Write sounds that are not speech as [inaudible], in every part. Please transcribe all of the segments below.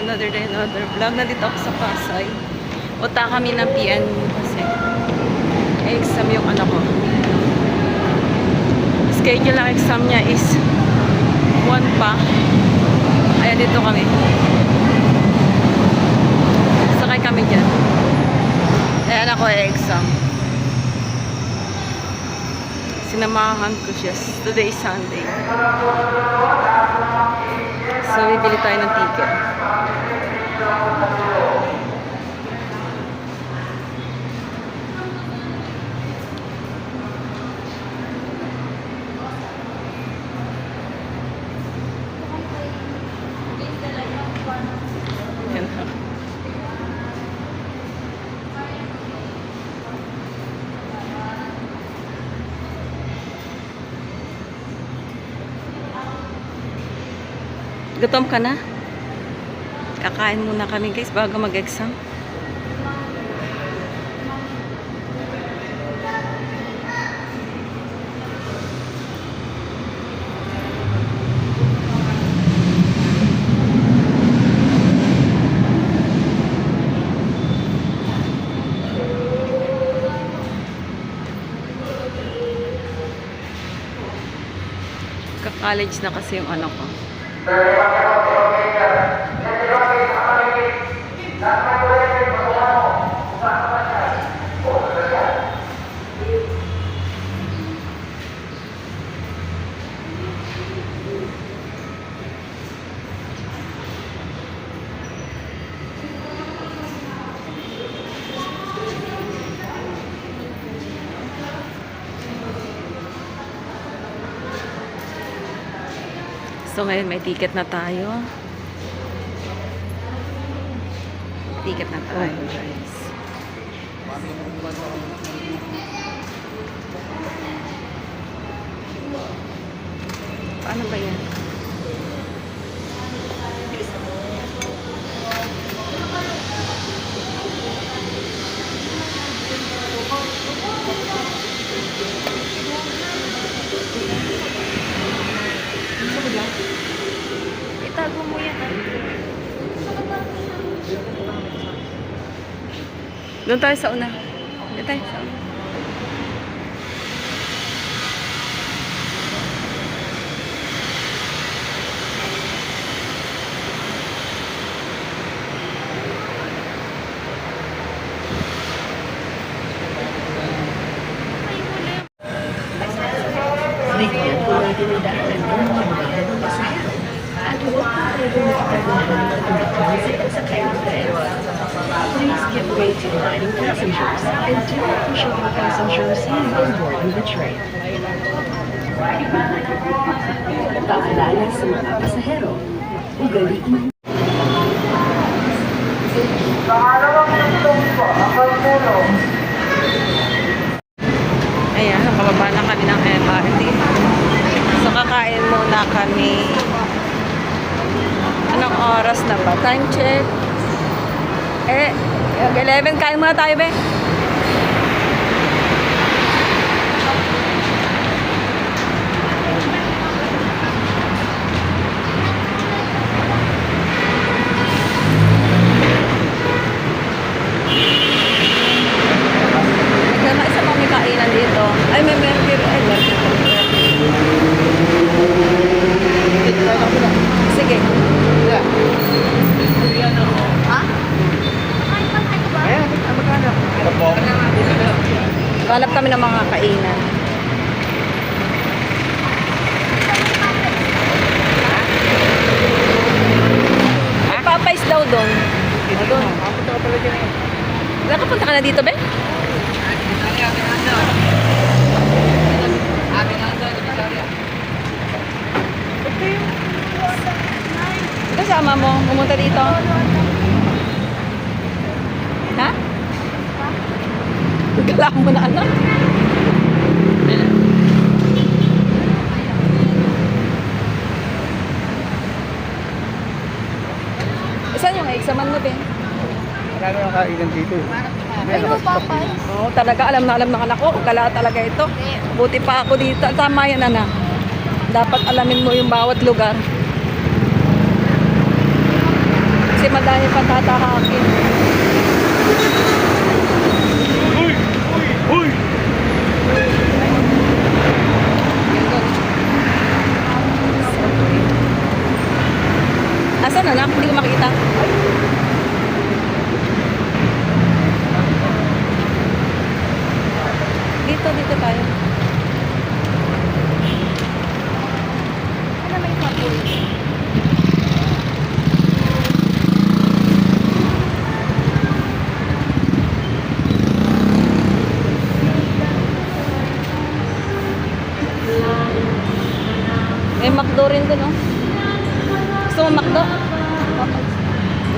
another day, another vlog. Nandito ako sa Pasay. Punta kami ng PNU kasi exam yung anak ko. Schedule ng exam niya is 1 pa. Ayan, dito kami. Sakay kami dyan. Ayan ako ay exam. Sinamahan ko siya. Today is Sunday. So, bibili tayo ng ticket. Yan. Gutom ka na? Kakain muna kami guys bago mag-exam. Ka-college na kasi yung anak ko. Pero So ngayon may ticket na tayo. Ticket na tayo guys. Paano ba yan? Doon tayo sa una. Doon tayo sa una. Bigyan po Please give way to dining passengers and do not push over passengers seated on board with the train. Paalala sa mga pasahero. Ugaliin Ayan, nakababa na kami ng MRT. So, kakain muna kami. Anong oras na ba? Time check. Eh, 11, kain muna tayo, be. Ito na isa pang may kainan dito. Ay, may mercury. Ay, mercury. Sige. Ha? Hanap kami ng mga kainan. May Popeyes daw doon. Doon. Nakapunta ka na dito, be? Kasama mo, pumunta dito. Ha? Gala mo na anak. Saan yung examan mo din? Marami ang kainan dito. Ay, no, papay. Oo, talaga. Alam na alam ng anak ko. Gala talaga ito. Buti pa ako dito. Tama yan, anak. Dapat alamin mo yung bawat lugar. Kasi dami pa tatahakin. Asan na Hindi ko makita. Dito, dito tayo. Ano may kapul? May McDo rin doon, oh. Gusto mo McDo?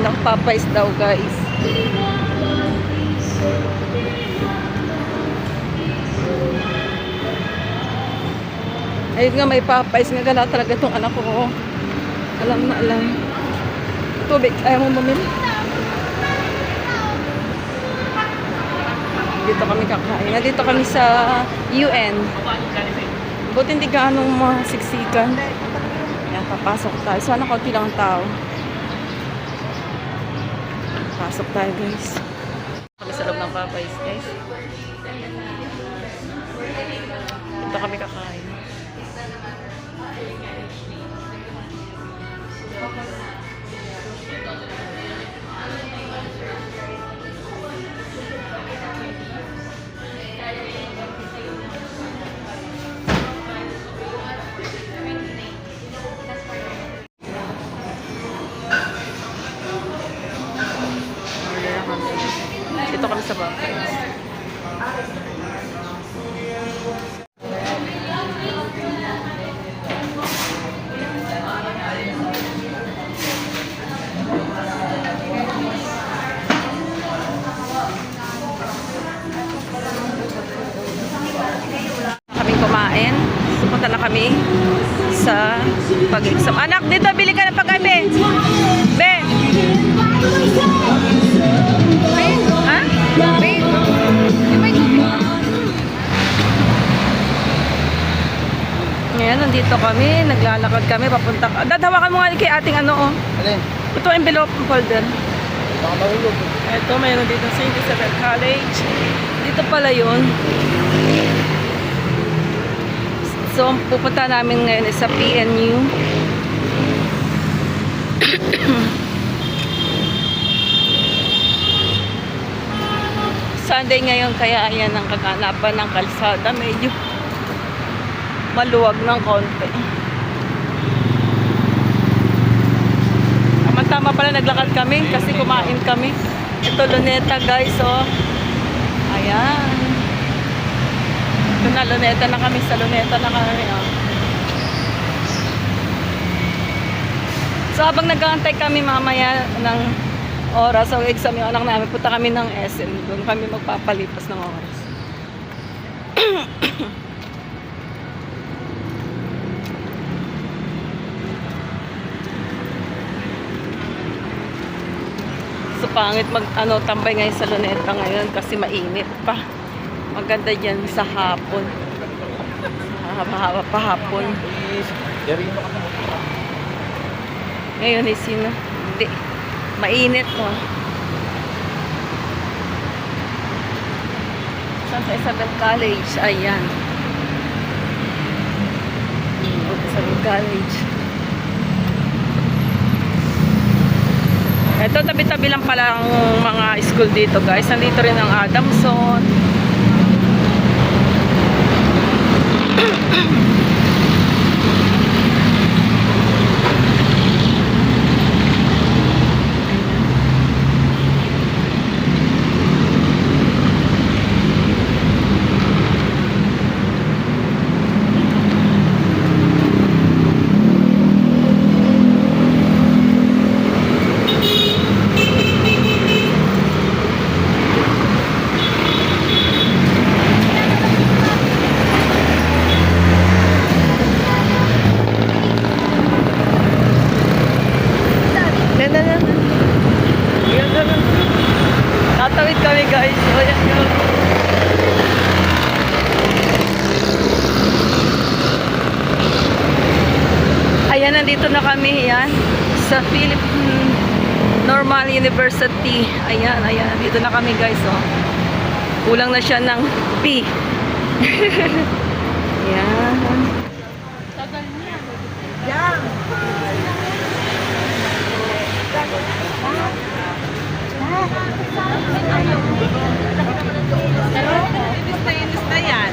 Ilang Popeyes daw, guys. Ayun nga, may Popeyes nga gala talaga itong anak ko. Alam na alam. Tubig, ayaw mo bumili? Dito kami kakain. Dito kami sa UN. Buti hindi ganong masiksikan. Yan, papasok tayo. Sana konti lang ang tao. Pasok tayo, guys. Kami sa loob ng Popeyes, guys. Dito kami kakain. Na kami. Sa Popeyes. Kumain. Pupunta na kami sa pag-exam. Anak, dito, bili ka ng pagkain, be. Be. Ha? Be. Ngayon, nandito kami. Naglalakad kami. Papunta ka. Dadawa ka mo nga kay ating ano, oh. Alin? Ito, envelope folder. Ito, mayroon dito sa. Isabel College. Dito pala yun. So, ang pupunta namin ngayon sa PNU. Sunday ngayon, kaya ayan ang kaganapan ng kalsada. Medyo maluwag ng konti. Tama-tama pala naglakad kami kasi kumain kami. Ito luneta guys, oh. Ayan. Ito na, luneta na kami. Sa luneta na kami, oh. So habang nag-aantay kami mamaya ng oras, so exam yung anak namin, punta kami ng SM. Doon kami magpapalipas ng oras. [clears throat] So pangit mag ano tambay ngayon sa Luneta ngayon kasi mainit pa. Maganda diyan sa hapon. Haba-haba pa hapon. Ngayon ay sino? Hindi. Mainit mo. Santa Isabel College. Ayan. Isabel College. Ito, tabi-tabi lang pala ang mga school dito, guys. Nandito rin ang Adamson. Mm-hmm. [clears throat] kami. Yan. Sa Philip hmm, Nor Normal University. Ayan, ayan. Dito na kami guys, oh. Kulang na siya ng P. ayan.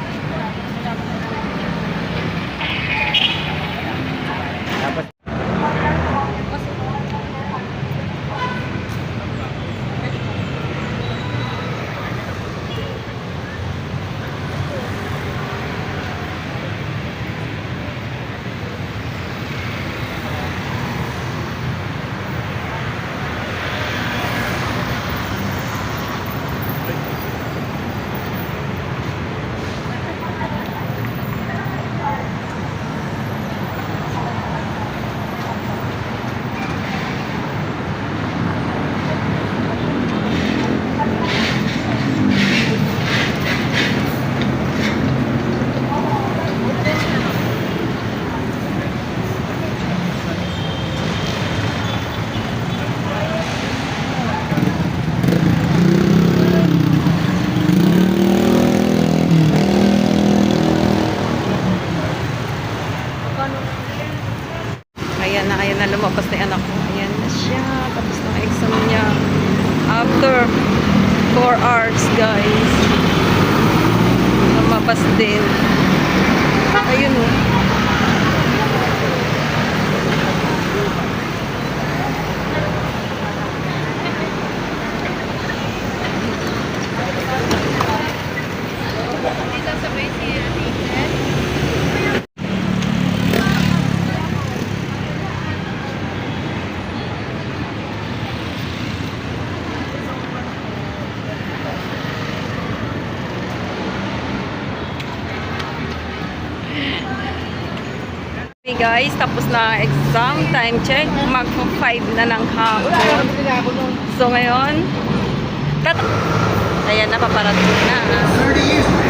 Ayan na, ayan na, lumabas na yung anak ko. Ayan na siya. Tapos na ang exam niya. After 4 hours, guys. Lumabas din. Ayun oh. Guys, tapos na exam. Time check. Mag 5 na ng hapon. So ngayon, tat Ayan na, paparating na.